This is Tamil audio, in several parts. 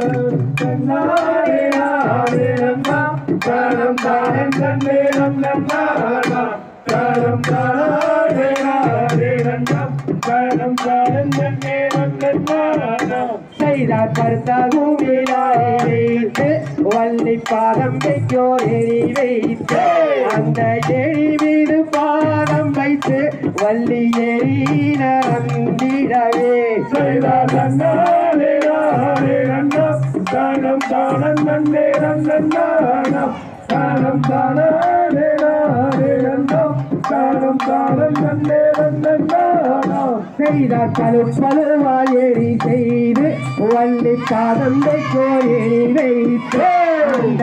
தன்னாரே நாரே நன்னா தானம் தானம் தன்னே நன்னா தானம் தானே நாரே நன்னா தானம் தானம் தன்னே நன்னா வள்ளி பாதம் வைக்கோ எரி வைத்து அந்த எரி மீது பாதம் வைத்து வள்ளி எரி நந்திடவே தானம் தானம் தன்னே நன்னா தானம் தானே நாரே நன்னா தானம் தானம் தன்னே நன்னா செய்தார் கழுப்பழுவா செய்து வள்ளி பாதம் வைக்கோ எரி வைத்து அந்த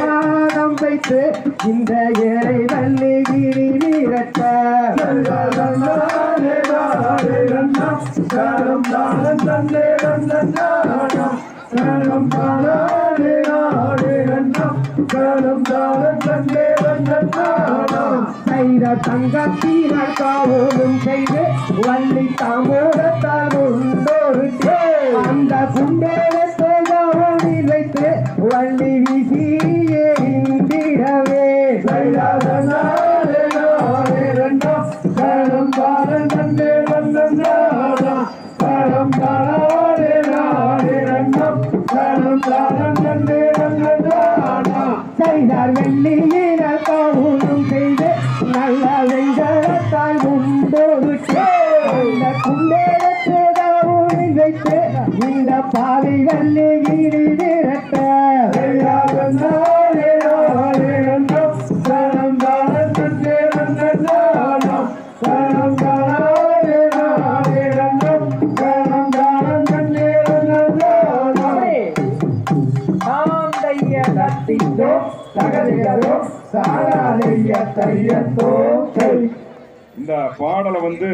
பாதம் வைத்து இந்த இறை வள்ளி கிரி வீரட்ட செய்த தங்கத்தீரர் காவலும் செய்து வள்ளி தாமோதத்தால் உண்டோருக்கு செய்தார் வெள்ளியினால் காவலும் செய்து நல்ல வெங்கலத்தால் உண்டோருக்கு அந்த குண்டேரத்தை கவனில் வைத்து இந்த பாவி தையத்தோ இந்த பாடலை வந்து